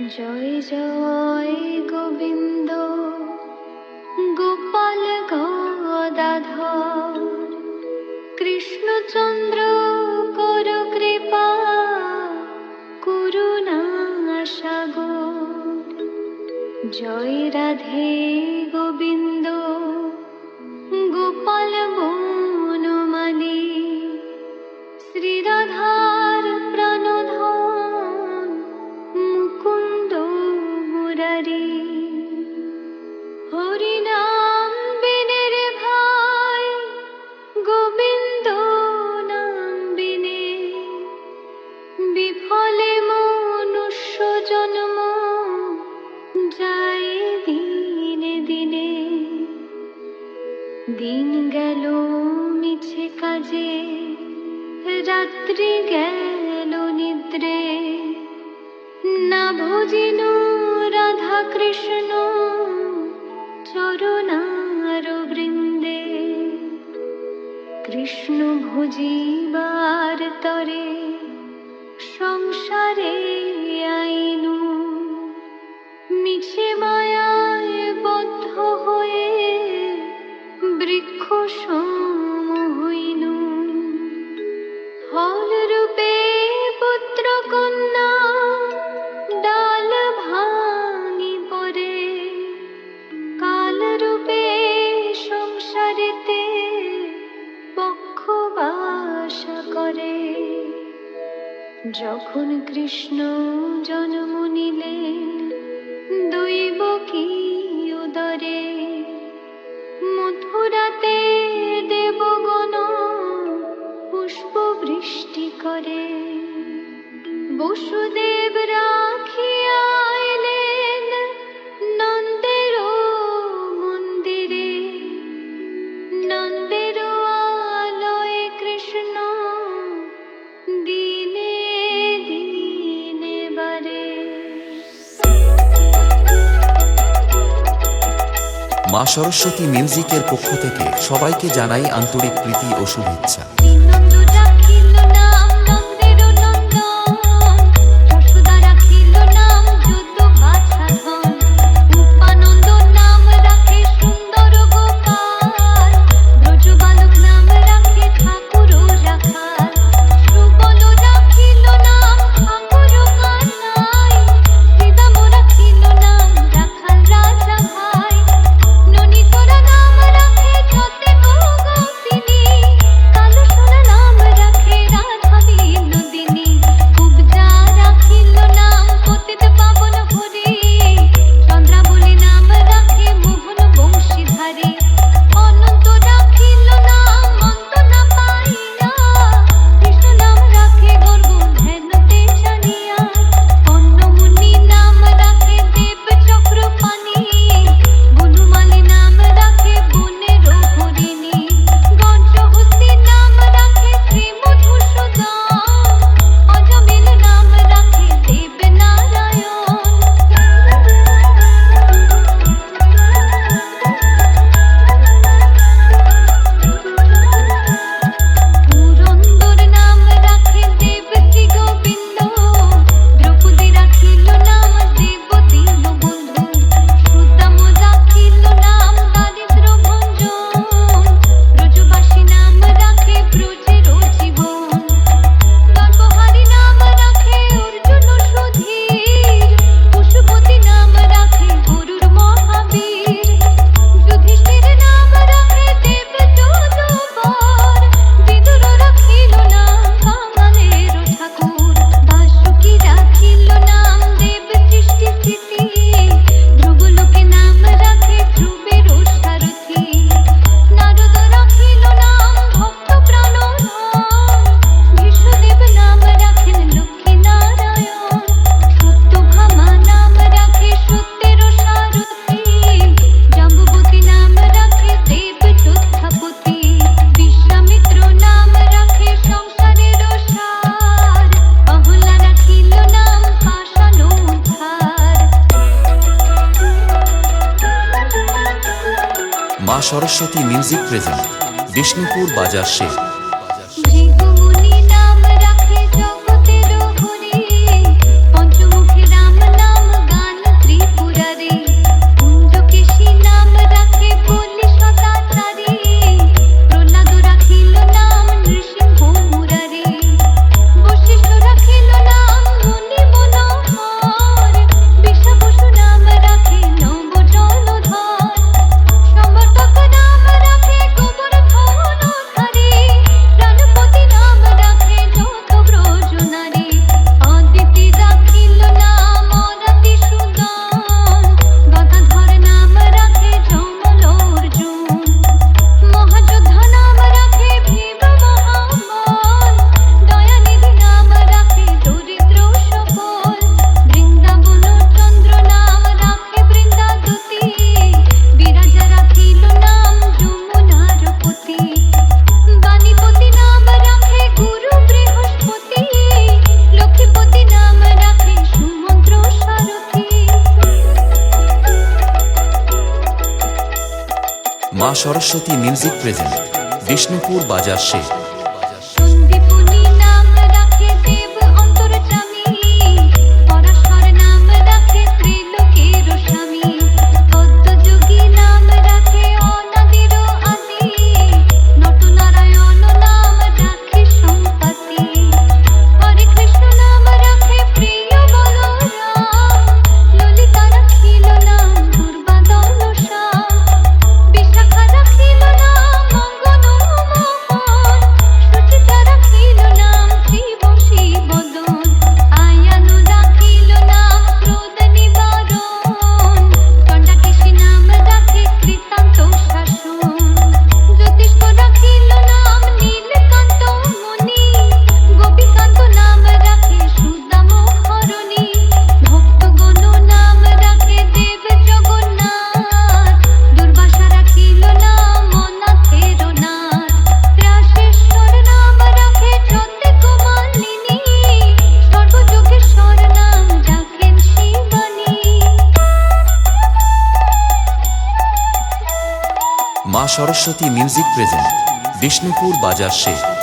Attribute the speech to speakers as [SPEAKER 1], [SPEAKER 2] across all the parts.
[SPEAKER 1] জয় জয় গোবিন্দ গোপাল গদাধর। কৃষ্ণচন্দ্র কর কৃপা করুণা সাগর। জয় রাধে দিন গেল মিছে কাজে, রাত্রি গেল নিদ্রে। না ভজিল রাধা কৃষ্ণ চরণার বৃন্দে। কৃষ্ণ ভোজিবার তরে সংসারে যখন কৃষ্ণ জন্ম নিলেন দৈব কি উদরে মথুরাতে দেবগণ পুষ্প বৃষ্টি করে। বসুদেব রাখ
[SPEAKER 2] মা সরস্বতী মিউজিকের পক্ষ থেকে সবাইকে জানাই আন্তরিক প্রীতি ও শুভেচ্ছা। সরস্বতী মিউজিক প্রেজেন্ট বিষ্ণুপুর বাজার শেখ। মা সরস্বতী মিউজিক প্রেজেন্ট বিষ্ণুপুর বাজার শেখ। মা সরস্বতী মিউজিক প্রেজেন্ট বিষ্ণুপুর বাজার শেখ।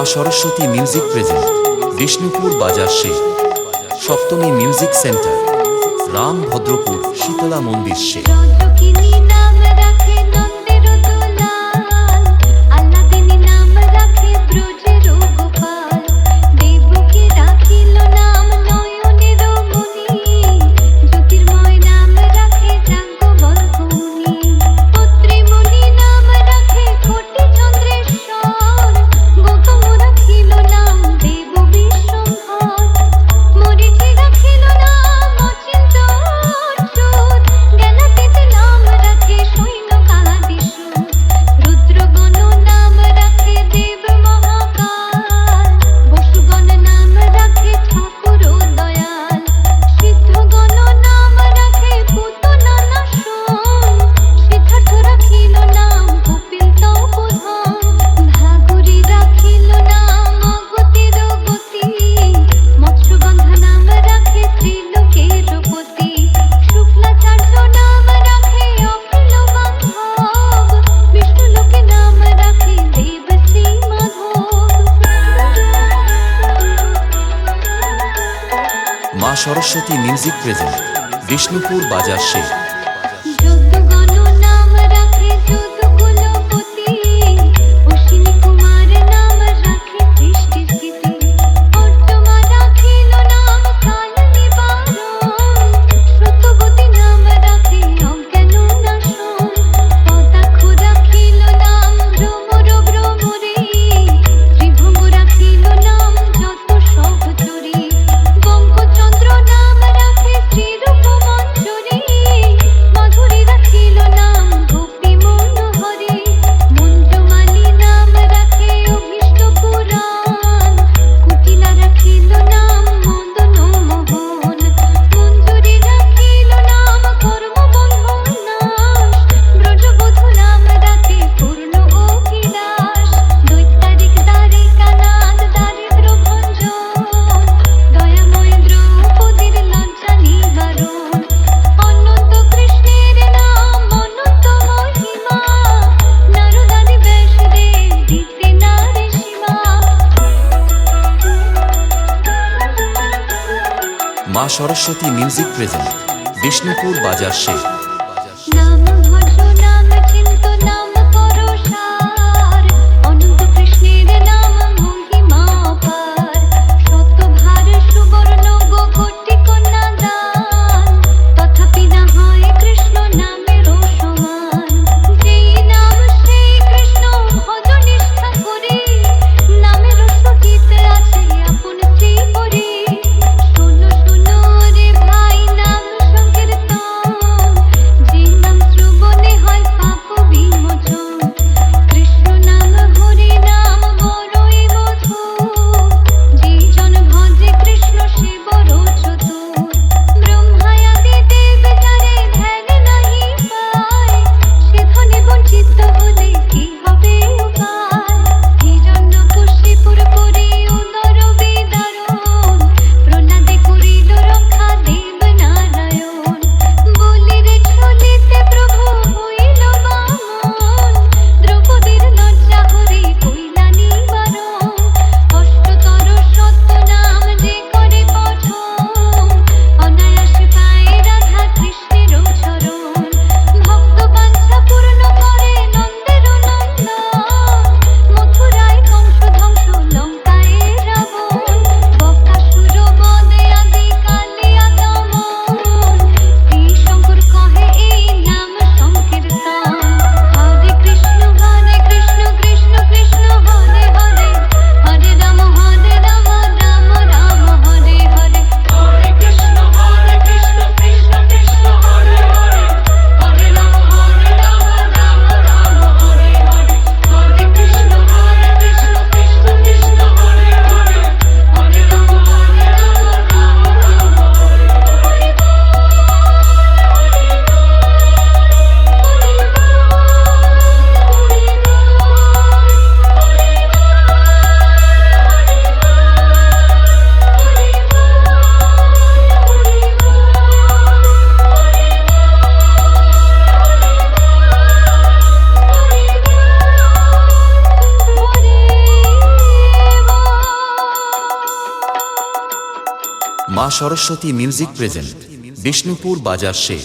[SPEAKER 2] মা সরস্বতী মিউজিক প্রেজেন্ট, বিষ্ণুপুর বাজার শেষ, সপ্তমী মিউজিক সেন্টার, রাম ভদ্রপুর শীতলা মন্দির শেখ মা সরস্বতী মিউজিক প্রেজেন্ট বিষ্ণুপুর বাজার শেখ।
[SPEAKER 1] মা সরস্বতী মিউজিক প্রেজেন্ট বিষ্ণুপুর বাজার
[SPEAKER 2] শেখ।
[SPEAKER 1] মা সরস্বতী মিউজিক প্রেজেন্ট বিষ্ণুপুর বাজার শেখ।